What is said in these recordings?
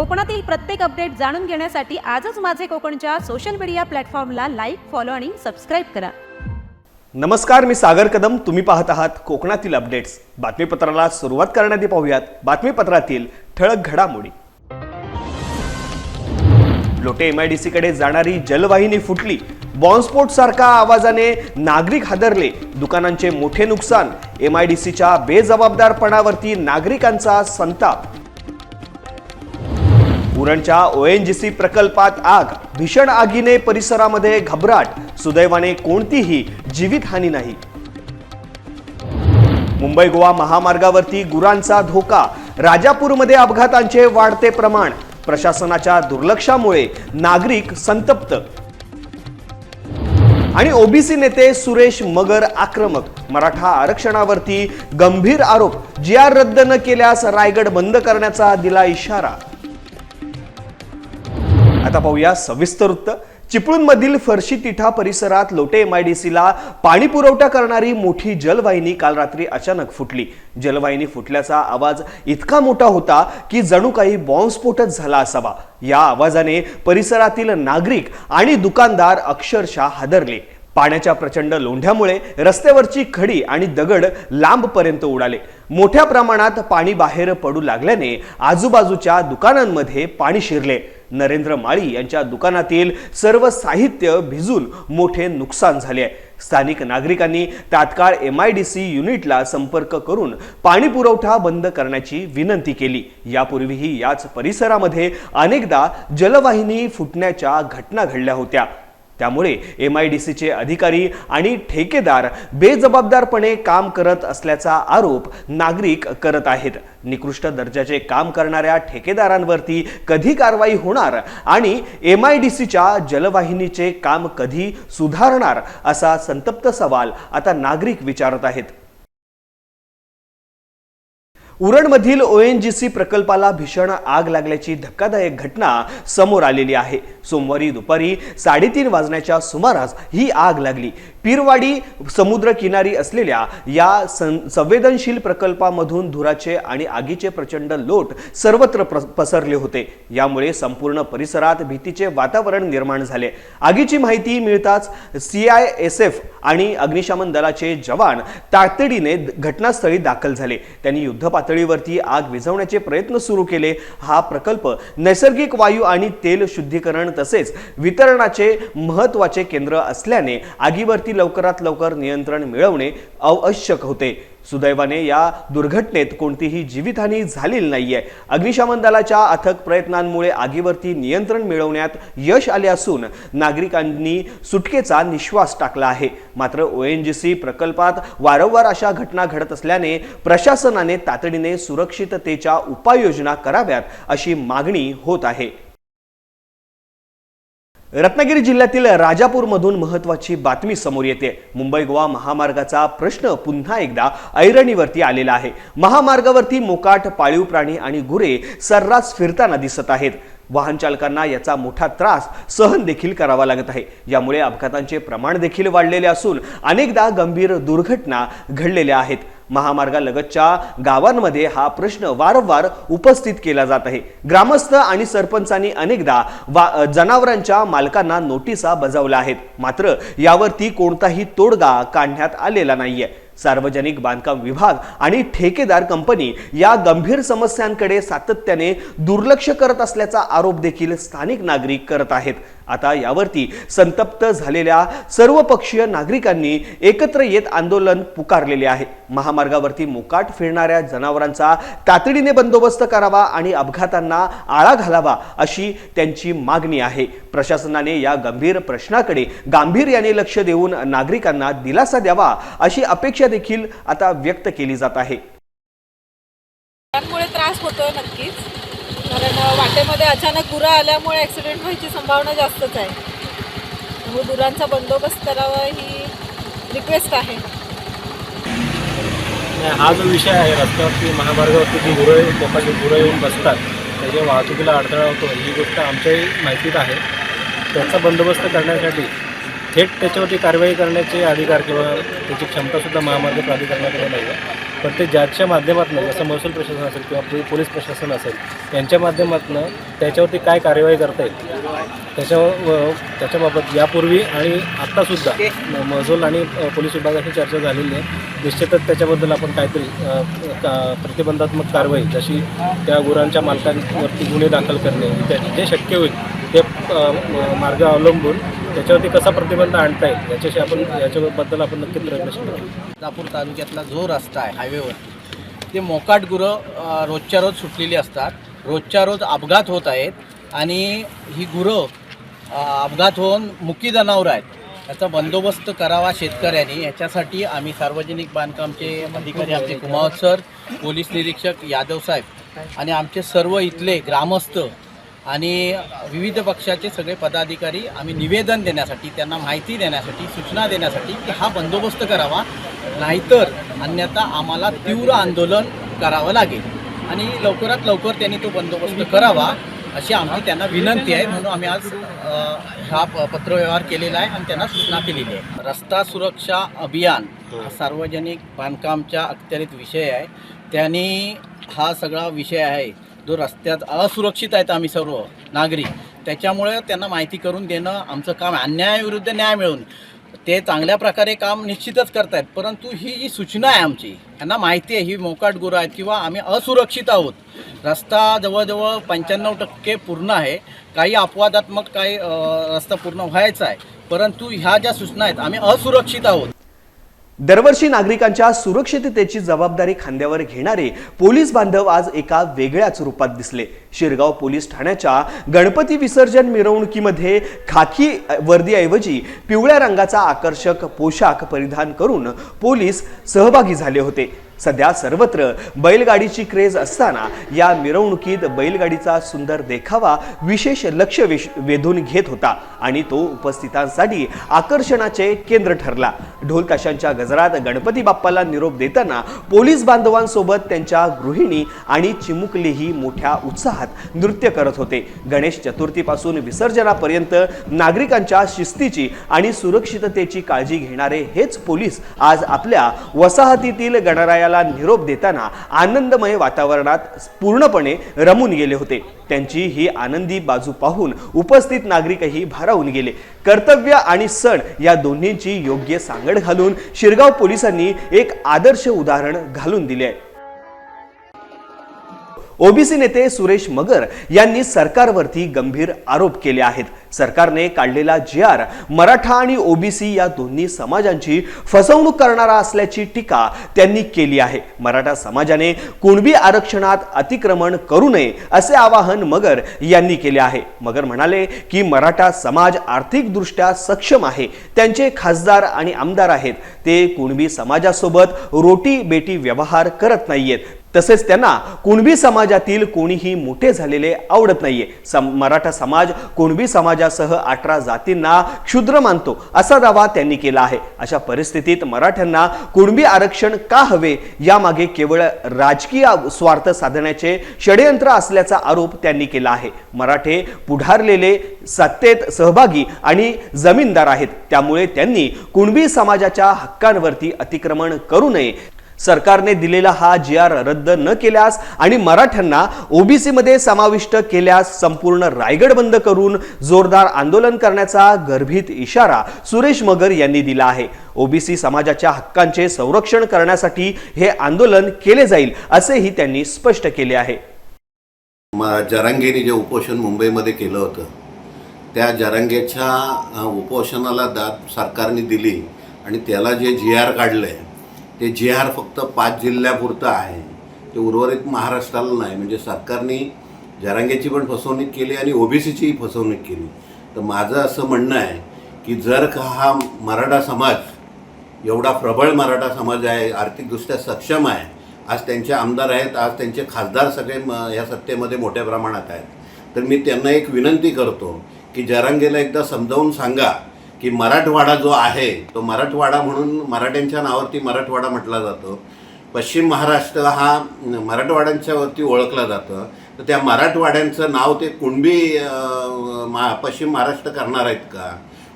कोकणातील प्रत्येक अपडेट जाणून घेण्यासाठी आजच माझे कोकणच्या सोशल मीडिया प्लॅटफॉर्मला लाईक फॉलो आणि सबस्क्राईब करा. नमस्कार मी सागर कदम. तुम्ही पाहत आहात कोकणातील अपडेट्स बातमीपत्राला सुरुवात करण्याआधी पाहूयात. बातमीपत्रातील ठळक घडामोडी. लोटे एमआयडीसी कडे जाणारी जलवाहिनी फुटली. बॉम्बस्फोट सारखा आवाजाने नागरिक हादरले. दुकानांचे मोठे नुकसान. एमआयडीसीच्या बेजबाबदारपणावरती नागरिकांचा संताप. उरणच्या ओएनजीसी प्रकल्पात आग भीषण आगीने परिसरामध्ये घबराट. सुदैवाने कोणतीही जीवितहानी नाही. मुंबई गोवा महामार्गावरती गुरांचा धोका. राजापूरमध्ये अपघातांचे वाढते प्रमाण. प्रशासनाच्या दुर्लक्षामुळे नागरिक संतप्त. आणि ओबीसी नेते सुरेश मगर आक्रमक. मराठा आरक्षणावरती गंभीर आरोप. जी आर रद्द न केल्यास रायगड बंद करण्याचा दिला इशारा. आता पाहूया सविस्तर वृत्त. चिपळूणमधील फरशी तिठा परिसरात लोटे एमआयडीसीला पाणी पुरवठा करणारी मोठी जलवाहिनी काल रात्री अचानक फुटली. जलवाहिनी फुटल्याचा आवाज इतका मोठा होता की जणू काही बॉम्बस्फोटच झाला असावा. या आवाजाने परिसरातील नागरिक आणि दुकानदार अक्षरशः हादरले. पाण्याच्या प्रचंड लोंढ्यामुळे रस्त्यावरची खडी आणि दगड लांबपर्यंत उडाले. मोठ्या प्रमाणात पाणी बाहेर पडू लागल्याने आजूबाजूच्या दुकानांमध्ये पाणी शिरले. नरेंद्र माळी यांच्या दुकानातील सर्व साहित्य भिजून मोठे नुकसान झाले आहे. स्थानिक नागरिकांनी तात्काळ एम आय डी सी युनिटला संपर्क करून पाणी पुरवठा बंद करण्याची विनंती केली. यापूर्वीही याच परिसरामध्ये अनेकदा जलवाहिनी फुटण्याच्या घटना घडल्या होत्या. त्यामुळे एम आय डी सीचे अधिकारी आणि ठेकेदार बेजबाबदारपणे काम करत असल्याचा आरोप नागरिक करत आहेत. निकृष्ट दर्जाचे काम करणाऱ्या ठेकेदारांवरती कधी कारवाई होणार आणि एम आय डी सीच्या जलवाहिनीचे काम कधी सुधारणार असा संतप्त सवाल आता नागरिक विचारत आहेत. उरणमधील ओएनजीसी प्रकल्पाला भीषण आग लागल्याची धक्कादायक घटना समोर आलेली आहे. सोमवारी दुपारी साडेतीन वाजण्याच्या सुमारास ही आग लागली. पीरवाडी समुद्र किनारी असलेल्या या सं- संवेदनशील प्रकल्पामधून धुराचे आणि आगीचे प्रचंड लोट सर्वत्र पसरले होते. यामुळे संपूर्ण परिसरात भीतीचे वातावरण निर्माण झाले. आगीची माहिती मिळताच सी आय एस एफ आणि अग्निशमन दलाचे जवान तातडीने घटनास्थळी दाखल झाले. त्यांनी युद्धपात पातळीवरती आग विझवण्याचे प्रयत्न सुरू केले. हा प्रकल्प नैसर्गिक वायू आणि तेल शुद्धीकरण तसेच वितरणाचे महत्त्वाचे केंद्र असल्याने आगीवरती लवकरात लवकर नियंत्रण मिळवणे आवश्यक होते. सुदैवाने या दुर्घटनेत कोणतीही जीवितहानी झालेली नाहीये. अग्निशमन दलाच्या अथक प्रयत्नांमुळे आगीवरती नियंत्रण मिळवण्यात यश आले असून नागरिकांनी सुटकेचा निश्वास टाकला आहे. मात्र ओएनजीसी प्रकल्पात वारंवार अशा घटना घडत असल्याने प्रशासनाने तातडीने सुरक्षिततेच्या उपाययोजना कराव्यात अशी मागणी होत आहे. रत्नागिरी जिल्ह्यातील राजापूरमधून महत्वाची बातमी समोर येते. मुंबई गोवा महामार्गाचा प्रश्न पुन्हा एकदा ऐरणीवरती आलेला आहे. महामार्गावरती मोकाट पाळीव प्राणी आणि गुरे सर्रास फिरताना दिसत आहेत. वाहन चालकांना याचा मोठा त्रास सहन देखील करावा लागत आहे. यामुळे अपघातांचे प्रमाण देखील वाढलेले असून अनेकदा गंभीर दुर्घटना घडलेल्या आहेत. महामार्गालगतच्या गावांमध्ये हा प्रश्न वारंवार उपस्थित केला जात आहे. ग्रामस्थ आणि सरपंचांनी अनेकदा वा जनावरांच्या मालकांना नोटिसा बजावल्या आहेत. मात्र यावरती कोणताही तोडगा काढण्यात आलेला नाहीये. सार्वजनिक बांधकाम विभाग आणि ठेकेदार कंपनी या गंभीर समस्यांकडे सातत्याने दुर्लक्ष करत असल्याचा आरोप देखील स्थानिक नागरिक करत आहेत. आता यावरती संतप्त झालेल्या सर्वपक्षीय नागरिकांनी एकत्र येत आंदोलन पुकारलेले आहे. महामार्गावरती मोकाट फिरणाऱ्या जनावरांचा तातडीने बंदोबस्त करावा आणि अपघातांना आळा घालावा अशी त्यांची मागणी आहे. प्रशासनाने या गंभीर प्रश्नाकडे गांभीर्याने लक्ष देऊन नागरिकांना दिलासा द्यावा अशी अपेक्षा देखील आता व्यक्त केली जात आहे. त्यामुळे त्रास होतोय वाटेमध्ये अचानक गुरा आल्यामुळे ॲक्सिडेंट व्हायची संभावना जास्तच आहे. त्यामुळे गुरांचा बंदोबस्त करावा ही रिक्वेस्ट आहे. हा जो विषय आहे रस्त्यावरती महामार्गावरती जी गुरं लोकांची गुरं येऊन बसतात त्याच्या वाहतुकीला अडथळा होतो ही गोष्ट आमच्याही माहितीत आहे. त्याचा बंदोबस्त करण्यासाठी थेट त्याच्यावरती कारवाई करण्याचे अधिकार किंवा त्याची क्षमतासुद्धा महामार्ग प्राधिकरणाकडे नाही आहे पण ते ज्याच्या माध्यमातून जसं महसूल प्रशासन असेल किंवा पोलीस प्रशासन असेल यांच्या माध्यमातून त्याच्यावरती काय कारवाई करता येईल? त्याच्यावर व- त्याच्याबाबत यापूर्वी आणि आत्तासुद्धा महसूल आणि पोलीस विभागाची चर्चा झालेली आहे. निश्चितच त्याच्याबद्दल आपण काहीतरी का- प्रतिबंधात्मक कारवाई जशी त्या गुरांच्या मालकांवरती गुन्हे दाखल करणे त्या जे शक्य होईल ते मार्ग अवलंबून त्याच्यावरती कसा प्रतिबंध आणता येईल? याच्याशी आपण याच्याबद्दल आपण नक्की प्रयत्नशील राहू तालुक्यातला जो रस्ता आहे हायवेवर ते मोकाट गुरं रोजच्या रोज सुटलेली असतात. रोजच्या रोज अपघात होत आहेत आणि ही गुरं अपघात होऊन मुकी जनावरं आहेत. याचा बंदोबस्त करावा शेतकऱ्यांनी. याच्यासाठी आम्ही सार्वजनिक बांधकामचे अधिकारी आमचे कुमावत सर पोलीस निरीक्षक यादव साहेब आणि आमचे सर्व इथले ग्रामस्थ आणि विविध पक्षाचे सगळे पदाधिकारी आम्ही निवेदन देण्यासाठी त्यांना माहिती देण्यासाठी सूचना देण्यासाठी की हा बंदोबस्त करावा नाहीतर अन्यथा आम्हाला तीव्र आंदोलन करावं लागेल. आणि लवकरात लवकर त्यांनी तो बंदोबस्त करावा अशी आमची त्यांना विनंती आहे. म्हणून आम्ही आज हा प- पत्रव्यवहार केलेला आहे आणि त्यांना सूचना केलेली आहे. रस्ता सुरक्षा अभियान हा सार्वजनिक बांधकामच्या अखत्यारीत विषय आहे. त्यांनी हा सगळा विषय आहे जो रस्त्यात असुरक्षित आहेत आम्ही सर्व नागरिक त्याच्यामुळे त्यांना माहिती करून देणं आमचं काम आहे. अन्यायाविरुद्ध न्याय मिळवून ते चांगल्या प्रकारे काम निश्चितच करतायत. परंतु ही जी सूचना आहे आमची यांना माहिती आहे ही मोकाट गुरं आहेत किंवा आम्ही असुरक्षित आहोत. रस्ता जवळजवळ पंच्याण्णव टक्के पूर्ण आहे. काही अपवादात्मक काही रस्ता पूर्ण व्हायचा आहे. परंतु ह्या ज्या सूचना आहेत आम्ही असुरक्षित आहोत. दरवर्षी नागरिकांच्या सुरक्षिततेची जबाबदारी खांद्यावर घेणारे पोलीस बांधव आज एका वेगळ्याच रूपात दिसले. शिरगाव पोलीस ठाण्याच्या गणपती विसर्जन मिरवणुकीमध्ये खाकी वर्दीऐवजी पिवळ्या रंगाचा आकर्षक पोशाख परिधान करून पोलीस सहभागी झाले होते. सध्या सर्वत्र बैलगाडीची क्रेज असताना या मिरवणुकीत बैलगाडीचा सुंदर देखावा विशेष लक्ष वेश वेधून घेत होता आणि तो उपस्थितांसाठी आकर्षणाचे केंद्र ठरला. ढोल ताशांच्या गजरात गणपती बाप्पाला निरोप देताना पोलीस बांधवांसोबत त्यांच्या गृहिणी आणि चिमुकलीही मोठ्या उत्साहात नृत्य करत होते. गणेश चतुर्थीपासून विसर्जनापर्यंत नागरिकांच्या शिस्तीची आणि सुरक्षिततेची काळजी घेणारे हेच पोलीस आज आपल्या वसाहतीतील गणरायाला निरोप देताना आनंदमय वातावरणात पूर्णपणे रमून गेले होते. त्यांची ही आनंदी बाजू पाहून उपस्थित नागरिकही भारावून गेले. कर्तव्य आणि सण या दोन्हींची योग्य सांगड घालून शिरगाव पोलिसांनी एक आदर्श उदाहरण घालून दिले आहे. ओबीसी नेते सुरेश मगर यांनी सरकारवरती गंभीर आरोप केले आहेत. सरकारने काढलेला जी आर मराठा आणि ओबीसी या दोन्ही समाजांची फसवणूक करणारा असल्याची टीका त्यांनी केली आहे. मराठा समाजाने कुणबी आरक्षणात अतिक्रमण करू नये असे आवाहन मगर यांनी केले आहे. मगर म्हणाले की मराठा समाज आर्थिकदृष्ट्या सक्षम आहे. त्यांचे खासदार आणि आमदार आहेत. ते कुणबी समाजासोबत रोटी बेटी व्यवहार करत नाहीयेत. तसेच त्यांना कुणबी समाजातील कोणीही मोठे झालेले आवडत नाहीये. सम मराठा समाज कुणबी समाजासह अठरा जातींना क्षुद्र मानतो असा दावा त्यांनी केला आहे. अशा परिस्थितीत मराठ्यांना कुणबी आरक्षण का हवे? यामागे केवळ राजकीय स्वार्थ साधण्याचे षडयंत्र असल्याचा आरोप त्यांनी केला आहे. मराठे पुढारलेले सत्तेत सहभागी आणि जमीनदार आहेत. त्यामुळे त्यांनी कुणबी समाजाच्या हक्कांवरती अतिक्रमण करू नये. सरकारने दिलेला हा जी आर रद्द न केल्यास आणि मराठ्यांना ओबीसीमध्ये समाविष्ट केल्यास संपूर्ण रायगड बंद करून जोरदार आंदोलन करण्याचा गर्भित इशारा सुरेश मगर यांनी दिला आहे. ओबीसी समाजाच्या हक्कांचे संरक्षण करण्यासाठी हे आंदोलन केले जाईल असेही त्यांनी स्पष्ट केले आहे. म जरांगेने जे उपोषण मुंबईमध्ये केलं होतं त्या जरांगेच्या उपोषणाला दाद सरकारने दिली आणि त्याला जे जी आर काढलं आहे ते जे आर फक्त पाच जिल्ह्यापुरतं आहे. ते उर्वरित महाराष्ट्राला नाही. म्हणजे सरकारने जरांग्याची पण फसवणूक केली आणि ओबीसीचीही फसवणूक केली. तर माझं असं म्हणणं आहे की जर का हा मराठा समाज एवढा प्रबळ मराठा समाज आहे आर्थिकदृष्ट्या सक्षम आहे आज त्यांचे आमदार आहेत आज त्यांचे खासदार सगळे म ह्या सत्तेमध्ये मोठ्या प्रमाणात आहेत तर मी त्यांना एक विनंती करतो की जरांगेला एकदा समजावून सांगा की मराठवाडा जो आहे तो मराठवाडा म्हणून मराठ्यांच्या नावावरती मराठवाडा म्हटला जातो. पश्चिम महाराष्ट्र हा मराठवाड्यांच्यावरती ओळखला जातं. तर त्या मराठवाड्यांचं नाव ते कुणबी मा पश्चिम महाराष्ट्र करणार आहेत का?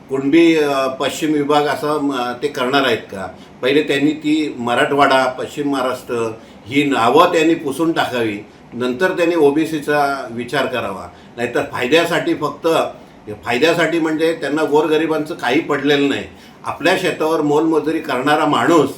कुणबी पश्चिम विभाग असं म, ते करणार आहेत का? पहिले त्यांनी ती मराठवाडा पश्चिम महाराष्ट्र ही नावं त्यांनी पुसून टाकावी. नंतर त्यांनी ओबीसीचा विचार करावा. नाहीतर फायद्यासाठी फक्त फायद्यासाठी म्हणजे त्यांना गोरगरिबांचं काही पडलेलं नाही. आपल्या शेतावर मोलमजुरी करणारा माणूस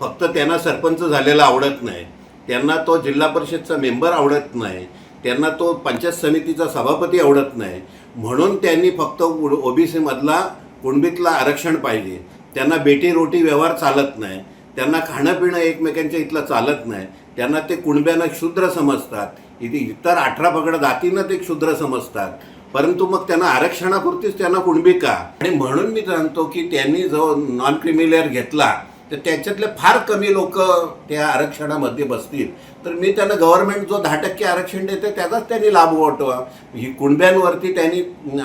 फक्त त्यांना सरपंच झालेला आवडत नाही. त्यांना तो जिल्हा परिषदचा मेंबर आवडत नाही. त्यांना तो पंचायत समितीचा सभापती आवडत नाही. म्हणून त्यांनी फक्त ओबीसीमधला कुणबीतला आरक्षण पाहिजे. त्यांना बेटी रोटी व्यवहार चालत नाही. त्यांना खाणं पिणं एकमेकांच्या इथलं चालत नाही. त्यांना ते कुणब्यांना शूद्र समजतात. इथे इतर अठरा पगड जातींना ते शूद्र समजतात. परंतु मग त्यांना आरक्षणापुरतीच त्यांना कुणबी का आणि म्हणून मी सांगतो की त्यांनी जो नॉन क्रिमिलेअर घेतला तर त्याच्यातले फार कमी लोक त्या आरक्षणामध्ये बसतील. तर मी त्यांना गव्हर्नमेंट जो दहा टक्के आरक्षण देते त्याचाच त्यांनी लाभ वाटवा ही कुणब्यांवरती त्यांनी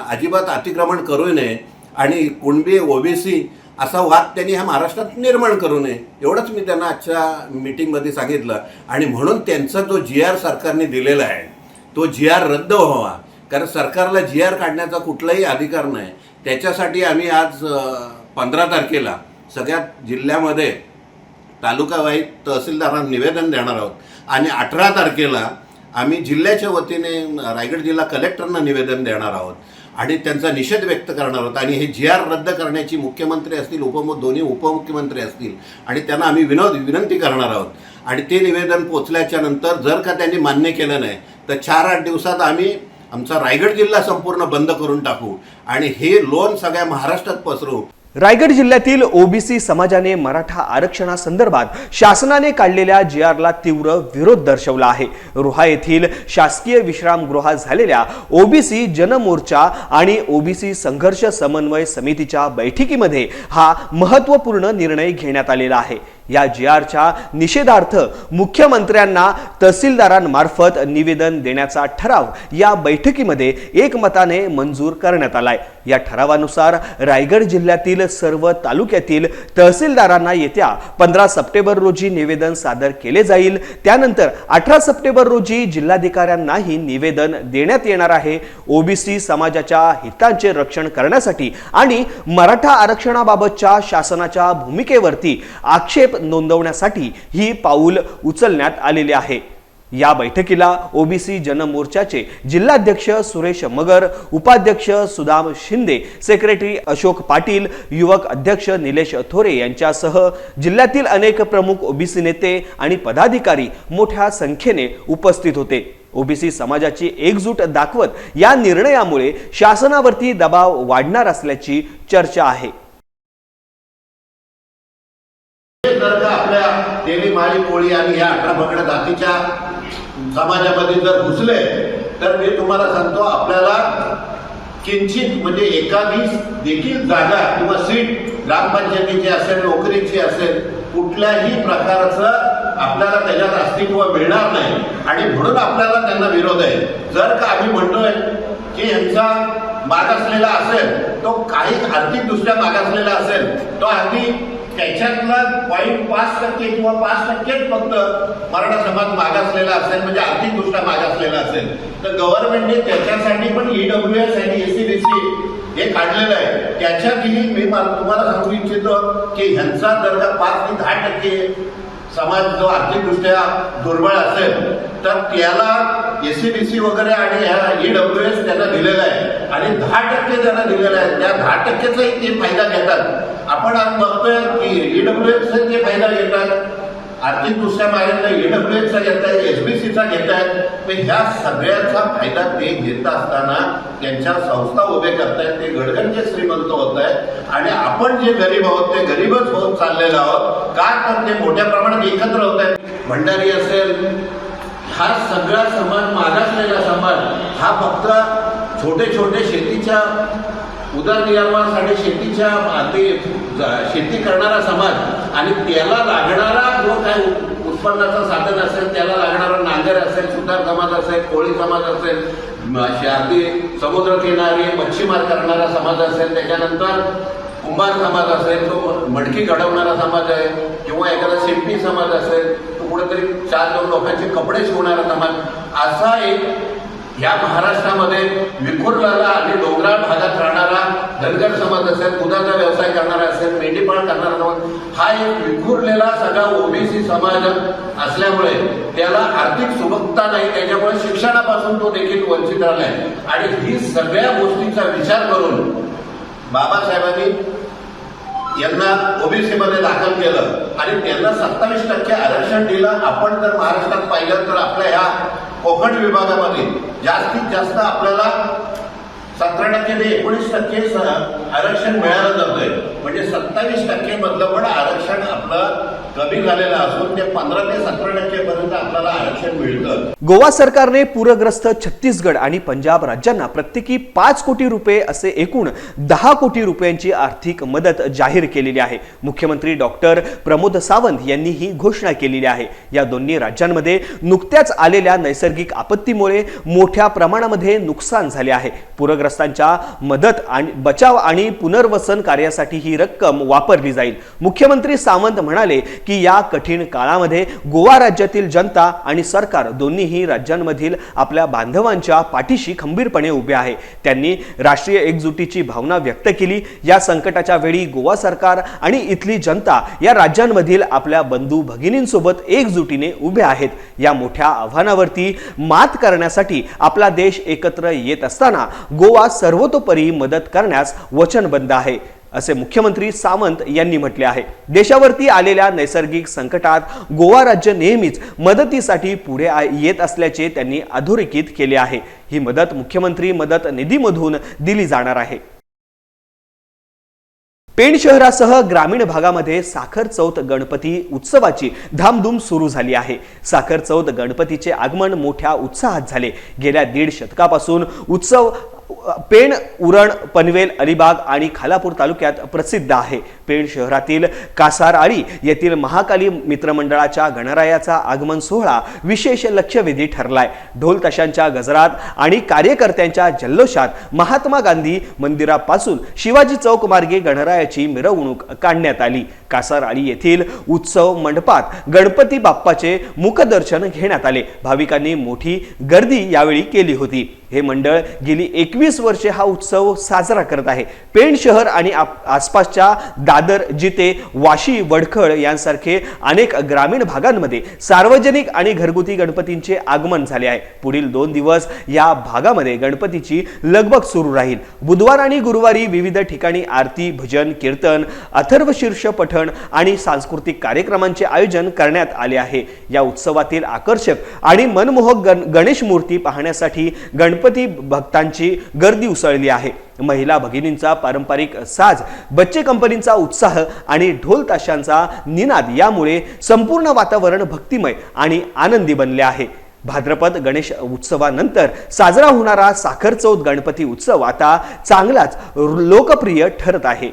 अजिबात अतिक्रमण करू नये. आणि कुणबी ओबीसी असा वाद त्यांनी ह्या महाराष्ट्रात निर्माण करू नये. एवढंच मी त्यांना आजच्या मीटिंगमध्ये सांगितलं. आणि म्हणून त्यांचा जो जी आर सरकारने दिलेला आहे तो जी आर रद्द व्हावा. कारण सरकारला जी आर काढण्याचा कुठलाही अधिकार नाही. त्याच्यासाठी आम्ही आज पंधरा तारखेला सगळ्या जिल्ह्यामध्ये तालुकावाईत तहसीलदारांना निवेदन देणार आहोत. आणि अठरा तारखेला आम्ही जिल्ह्याच्या वतीने रायगड जिल्हा कलेक्टरना निवेदन देणार आहोत. आणि त्यांचा निषेध व्यक्त करणार आहोत. आणि हे जी आर रद्द करण्याची मुख्यमंत्री असतील उपमु दोन्ही उपमुख्यमंत्री असतील आणि त्यांना आम्ही विनोद विनंती करणार आहोत. आणि ते निवेदन पोचल्याच्या नंतर जर का त्यांनी मान्य केलं नाही तर चार आठ दिवसात आम्ही आमचा रायगड जिल्हा संपूर्ण बंद करून टाकू आणि हे लोन सगळ्या महाराष्ट्रात पसरू. रायगड जिल्ह्यातील ओबीसी समाजाने मराठा आरक्षणासंदर्भात शासनाने काढलेल्या जी आरला तीव्र विरोध दर्शवला आहे. रोहा येथील शासकीय विश्रामगृहात झालेल्या ओबीसी जनमोर्चा आणि ओबीसी संघर्ष समन्वय समितीच्या बैठकीमध्ये हा महत्त्वपूर्ण निर्णय घेण्यात आलेला आहे. या जी आरच्या निषेधार्थ मुख्यमंत्र्यांना तहसीलदारांमार्फत निवेदन देण्याचा ठराव या बैठकीमध्ये एकमताने मंजूर करण्यात आलाय. या ठरावानुसार रायगड जिल्ह्यातील सर्व तालुक्यातील तहसीलदारांना येत्या पंधरा सप्टेंबर रोजी निवेदन सादर केले जाईल. त्यानंतर अठरा सप्टेंबर रोजी जिल्हाधिकाऱ्यांनाही निवेदन देण्यात येणार आहे. ओबीसी समाजाच्या हितांचे रक्षण करण्यासाठी आणि मराठा आरक्षणाबाबतच्या शासनाच्या भूमिकेवरती आक्षेप नोंदवण्यासाठी ही पाऊल उचलण्यात आलेले आहे. या बैठकीला ओबीसी जनमोर्चाचे जिल्हाध्यक्ष सुरेश मगर उपाध्यक्ष सुदाम शिंदे सेक्रेटरी अशोक पाटील युवक अध्यक्ष निलेश थोरे यांच्यासह जिल्ह्यातील अनेक प्रमुख ओबीसी नेते आणि पदाधिकारी मोठ्या संख्येने उपस्थित होते. ओबीसी समाजाची एकजूट दाखवत या निर्णयामुळे शासनावरती दबाव वाढणार असल्याची चर्चा आहे. जर का आपल्या तेली माळी कोळी आणि या अठरा पगड जातीच्या समाजामध्ये जर घुसले तर मी तुम्हाला सांगतो आपल्याला किंचित म्हणजे एखादी देखील जागा किंवा सीट ग्रामपंचायतीची असेल नोकरीची असेल कुठल्याही प्रकारचं आपल्याला त्याच्यात अस्तित्व मिळणार नाही. आणि म्हणून आपल्याला त्यांना विरोध आहे. जर का आम्ही म्हणतोय की यांचा मागासलेला असेल तो काही आर्थिकदृष्ट्या मागासलेला असेल तो अगदी त्याच्यातला पॉईंट पाच टक्के किंवा पाच टक्केच फक्त मराठा समाज मागासलेला असेल म्हणजे आर्थिकदृष्ट्या मागासलेला असेल. तर गव्हर्नमेंटने त्याच्यासाठी पण ईडब्ल्यू एस आणि एसीबीसी हे काढलेलं आहे. त्याच्यातही मी मा- तुम्हाला सांगू इच्छितो की ह्यांचा दर्जा पाच ते दहा टक्के समाज जो आर्थिकदृष्ट्या दुर्बळ असेल तर त्याला एसीबीसी वगैरे आणि ह्या ईडब्ल्यू एस त्यांना दिलेला आहे. आणि दहा टक्के त्यांना दिलेलं आहे त्या दहा टक्केचाही ते फायदा घेतात. आपण आज बघतोय की ईडब्ल्यू एस ते फायदा घेतात. आर्थिकदृष्ट्या मागे ईडब्ल्यू एसचा घेत आहेत एसबीसीचा घेत आहेत पण ह्या सगळ्याचा फायदा ते घेत असताना त्यांच्या संस्था उभे करतायत. ते गडगंजे श्रीमंत होत आहेत आणि आपण जे गरीब आहोत ते गरीबच होत चाललेलो आहोत. का तर ते मोठ्या प्रमाणात एकत्र होत आहेत भंडारी असेल हा सगळा समाज मागासलेला समाज हा फक्त छोटे छोटे शेतीच्या उदरनिर्वाहासाठी शेतीच्या ते शेती करणारा समाज आणि त्याला लागणारा जो काय उत्पन्नाचं साधन असेल त्याला लागणारा नांगर असेल सुतार समाज असेल कोळी समाज असेल शारदी समुद्र किनारी मच्छीमार करणारा समाज असेल त्याच्यानंतर कुंभार समाज असेल तो मडकी घडवणारा समाज आहे किंवा एखादा शिंपी समाज असेल तो कुठेतरी चार दोन लोकांचे कपडे शिवणारा समाज असा एक या महाराष्ट्रामध्ये विखुरलेला आणि डोंगराळ भागात धनगर समाज असेल दुधाचा व्यवसाय करणारा असेल मेंढीपाळ करणारा समाज हा एक विखुरलेला सगळा ओबीसी समाज असल्यामुळे त्याला आर्थिक सुबकता नाही त्याच्यामुळे शिक्षणापासून तो देखील वंचित राहिलाय. आणि ही सगळ्या गोष्टीचा विचार करून बाबासाहेबांनी यांना ओबीसीमध्ये दाखल केलं आणि त्यांना सत्तावीस टक्के आरक्षण दिलं. आपण जर महाराष्ट्रात पाहिलं तर आपल्या ह्या कोकण विभागामध्ये जास्तीत जास्त आपल्याला सतरा टक्के ते एकोणीस टक्के आरक्षण मिळालं जातंय. म्हणजे सत्तावीस टक्के मधलं पण आरक्षण आपलं कमी झालेलं असून ते पंधरा ते सतरा टक्केपर्यंत आपल्याला आरक्षण मिळतं. गोवा सरकारने पूरग्रस्त छत्तीसगड आणि पंजाब राज्यांना प्रत्येकी पाच कोटी रुपये असे एकूण दहा कोटी रुपयांची आर्थिक मदत जाहीर केलेली आहे. मुख्यमंत्री डॉक्टर प्रमोद सावंत यांनी ही घोषणा केलेली आहे. या दोन्ही राज्यांमध्ये नुकत्याच आलेल्या नैसर्गिक आपत्तीमुळे मोठ्या प्रमाणामध्ये नुकसान झाले आहे. पूरग्रस्तांच्या मदत आणि बचाव आणि पुनर्वसन कार्यासाठी ही रक्कम वापरली जाईल. मुख्यमंत्री सावंत म्हणाले की या कठीण काळामध्ये गोवा राज्यातील जनता आणि सरकार दोन्हीही राज्यांमधील आपल्या बांधवांच्या पाठीशी खंबीरपणे उभे आहे. त्यांनी राष्ट्रीय एकजुटीची भावना व्यक्त केली. या संकटाच्या वेळी गोवा सरकार आणि इथली जनता या राज्यांमधील आपल्या बंधू भगिनींसोबत एकजुटीने उभे आहेत. या मोठ्या आव्हानावरती मात करण्यासाठी आपला देश एकत्र येत असताना गोवा सर्वतोपरी मदत करण्यास वचनबद्ध आहे. असे मुख्यमंत्री सावंत यांनी म्हटले आहे. देशावरती आलेल्या नैसर्गिक संकटात गोवा राज्य नेहमीच मदतीसाठी पुढे येत असल्याचे त्यांनी अधोरेखित केले आहे. ही मदत मुख्यमंत्री मदत निधीमधून दिली जाणार आहे. पेण शहरासह ग्रामीण भागामध्ये साखर चौथ गणपती उत्सवाची धामधूम सुरू झाली आहे. साखर चौथ गणपतीचे आगमन मोठ्या उत्साहात झाले. गेल्या दीड शतकापासून उत्सव पेण उरण पनवेल अलिबाग आणि खालापूर तालुक्यात प्रसिद्ध आहे. पेण शहरातील कासारआळी येथील महाकाली मित्रमंडळाच्या गणरायाचा आगमन सोहळा विशेष लक्षवेधी ठरलाय. ढोल तशांच्या गजरात आणि कार्यकर्त्यांच्या जल्लोषात महात्मा गांधी मंदिरापासून शिवाजी चौक मार्गे गणरायाची मिरवणूक काढण्यात आली. कासारआळी येथील उत्सव मंडपात गणपती बाप्पाचे मुखदर्शन घेण्यात आले. भाविकांनी मोठी गर्दी यावेळी केली होती. हे मंडळ गेली एकवीस वर्षे हा उत्सव साजरा करत आहे. पेण शहर आणि आप- आसपासच्या दादर जिते वाशी वडखळ यांसारखे अनेक ग्रामीण भागांमध्ये सार्वजनिक आणि घरगुती गणपतींचे आगमन झाले आहे. पुढील दोन दिवस या भागामध्ये गणपतीची लगबग सुरू राहील. बुधवार आणि गुरुवारी विविध ठिकाणी आरती भजन कीर्तन अथर्व शीर्ष पठण आणि सांस्कृतिक कार्यक्रमांचे आयोजन करण्यात आले आहे. या उत्सवातील आकर्षक आणि मनमोहक गण गणेश मूर्ती पाहण्यासाठी गणपती भक्तांची गर्दी उसळली आहे. महिला भगिनींचा पारंपरिक साज बच्चे कंपनींचा उत्साह आणि ढोल ताशांचा निनाद यामुळे संपूर्ण वातावरण भक्तिमय आणि आनंदी बनले आहे. भाद्रपद गणेश उत्सवानंतर साजरा होणारा साखर चौथ गणपती उत्सव आता चांगलाच लोकप्रिय ठरत आहे.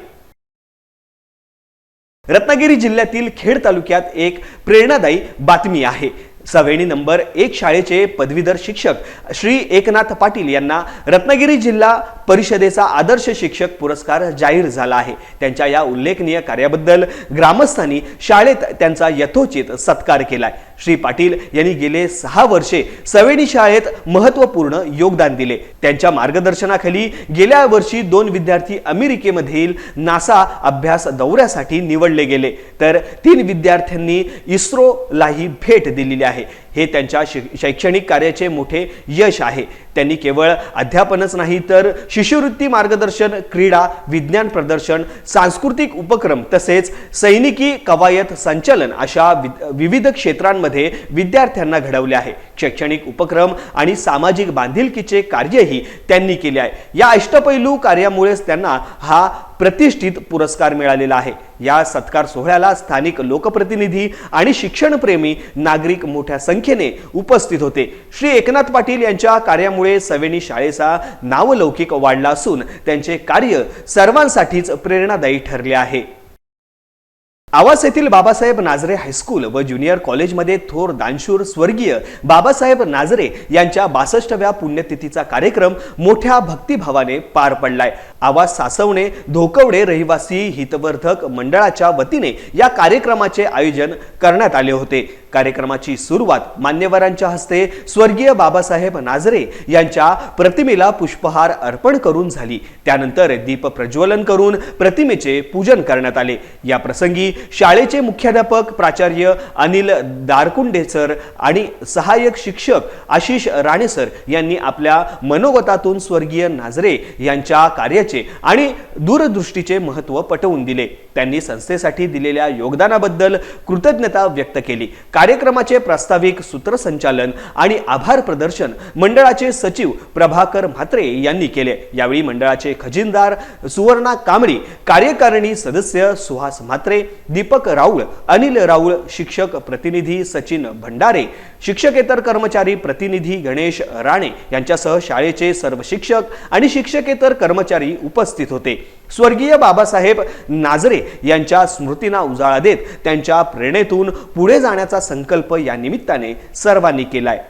रत्नागिरी जिल्ह्यातील खेड तालुक्यात एक प्रेरणादायी बातमी आहे. सवेणी नंबर एक शाळेचे पदवीधर शिक्षक श्री एकनाथ पाटील यांना रत्नागिरी जिल्हा परिषदेचा आदर्श शिक्षक पुरस्कार जाहीर झाला आहे. त्यांच्या या उल्लेखनीय कार्याबद्दल ग्रामस्थांनी शाळेत त्यांचा यथोचित सत्कार केलाय. श्री पाटील यांनी गेले सहा वर्षे सवेणी शाळेत महत्त्वपूर्ण योगदान दिले. त्यांच्या मार्गदर्शनाखाली गेल्या वर्षी दोन विद्यार्थी अमेरिकेमधील नासा अभ्यास दौऱ्यासाठी निवडले गेले. तर तीन विद्यार्थ्यांनी इस्रोलाही भेट दिलेली आहे. हे त्यांच्या शैक्षणिक कार्याचे मोठे यश आहे. त्यांनी केवळ अध्यापनच नाही तर शिष्यवृत्ती मार्गदर्शन क्रीडा विज्ञान प्रदर्शन सांस्कृतिक उपक्रम तसेच सैनिकी कवायत संचलन अशा वि- विविध क्षेत्रांमध्ये विद्यार्थ्यांना घडवले आहे. शैक्षणिक उपक्रम आणि सामाजिक बांधिलकीचे कार्यही त्यांनी केले आहे. या अष्टपैलू कार्यामुळेच त्यांना हा प्रतिष्ठित पुरस्कार मिळालेला आहे. या सत्कार सोहळ्याला स्थानिक लोकप्रतिनिधी आणि शिक्षणप्रेमी नागरिक मोठ्या संख्येने उपस्थित होते. श्री एकनाथ पाटील यांच्या कार्यामुळे सवेणी शाळेचा नावलौकिक वाढला असून त्यांचे कार्य सर्वांसाठीच प्रेरणादायी ठरले आहे. आवास येथील बाबासाहेब नाजरे हायस्कूल व ज्युनियर कॉलेजमध्ये थोर दानशूर स्वर्गीय बाबासाहेब नाजरे यांच्या बासष्टव्या पुण्यतिथीचा कार्यक्रम मोठ्या भक्तिभावाने पार पडलाय. आवाज सासवणे धोकवडे रहिवासी हितवर्धक मंडळाच्या वतीने या कार्यक्रमाचे आयोजन करण्यात आले होते. कार्यक्रमाची सुरुवात मान्यवरांच्या हस्ते स्वर्गीय बाबासाहेब नाझरे यांच्या प्रतिमेला पुष्पहार अर्पण करून झाली. त्यानंतर दीप प्रज्वलन करून प्रतिमेचे पूजन करण्यात आले. या प्रसंगी शाळेचे मुख्याध्यापक प्राचार्य अनिल दारकुंडे सर आणि सहाय्यक शिक्षक आशिष राणे सर यांनी आपल्या मनोगतातून स्वर्गीय नाझरे यांच्या कार्याचे आणि दूरदृष्टीचे महत्त्व पटवून दिले. त्यांनी संस्थेसाठी दिलेल्या योगदानाबद्दल कृतज्ञता व्यक्त केली. कार्यक्रमाचे प्रास्ताविक सूत्रसंचालन आणि आभार प्रदर्शन मंडळाचे सचिव प्रभाकर म्हात्रे यांनी केले. यावेळी मंडळाचे खजिनदार सुवर्णा कांबळी कार्यकारिणी सदस्य सुहास म्हात्रे दीपक राऊळ अनिल राऊळ शिक्षक प्रतिनिधी सचिन भंडारे शिक्षकेतर कर्मचारी प्रतिनिधी गणेश राणे यांच्यासह शाळेचे सर्व शिक्षक आणि शिक्षकेतर कर्मचारी उपस्थित होते. स्वर्गीय बाबासाहेब नाझरे यांच्या स्मृतींना उजाळा देत त्यांच्या प्रेरणेतून पुढे जाण्याचा संकल्प या निमित्ताने सर्वांनी केलाय.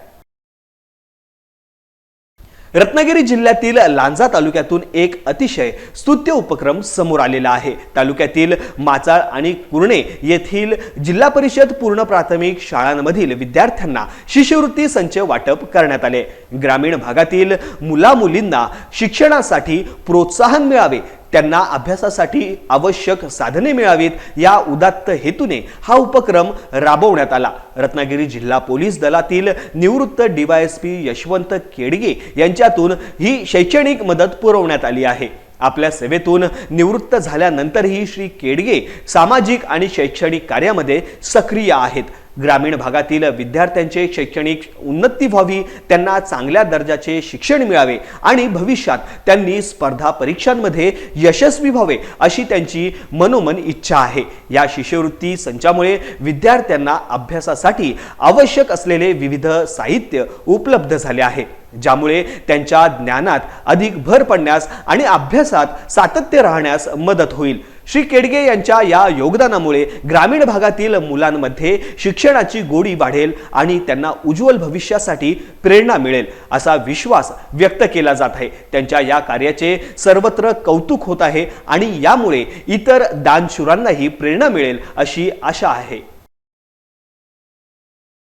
रत्नागिरी जिल्ह्यातील लांजा तालुक्यातून एक अतिशय स्तुत्य उपक्रम समोर आलेला आहे. तालुक्यातील माचाळ आणि कुर्णे येथील जिल्हा परिषद पूर्ण प्राथमिक शाळांमधील विद्यार्थ्यांना शिष्यवृत्ती संच वाटप करण्यात आले. ग्रामीण भागातील मुला मुलींना शिक्षणासाठी प्रोत्साहन मिळावे त्यांना अभ्यासासाठी आवश्यक साधने मिळावीत. या उदात्त हेतूने हा उपक्रम राबवण्यात आला. रत्नागिरी जिल्हा पोलीस दलातील निवृत्त डीवायएसपी यशवंत केडगे यांच्यातून ही शैक्षणिक मदत पुरवण्यात आली आहे. आपल्या सेवेतून निवृत्त झाल्यानंतरही श्री केडगे सामाजिक आणि शैक्षणिक कार्यामध्ये सक्रिय आहेत. ग्रामीण भागातील विद्यार्थ्यांचे शैक्षणिक उन्नती व्हावी त्यांना चांगल्या दर्जाचे शिक्षण मिळावे आणि भविष्यात त्यांनी स्पर्धा परीक्षांमध्ये यशस्वी व्हावे अशी त्यांची मनोमन इच्छा आहे. या शिष्यवृत्ती संचामुळे विद्यार्थ्यांना अभ्यासासाठी आवश्यक असलेले विविध साहित्य उपलब्ध झाले आहे. ज्यामुळे त्यांच्या ज्ञानात अधिक भर पडण्यास आणि अभ्यासात सातत्य राहण्यास मदत होईल. श्री केडगे यांच्या या योगदानामुळे ग्रामीण भागातील मुलांमध्ये शिक्षणाची गोडी वाढेल आणि त्यांना उज्ज्वल भविष्यासाठी प्रेरणा मिळेल असा विश्वास व्यक्त केला जात आहे. त्यांच्या या कार्याचे सर्वत्र कौतुक होत आहे आणि यामुळे इतर दानशूरांनाही प्रेरणा मिळेल अशी आशा आहे.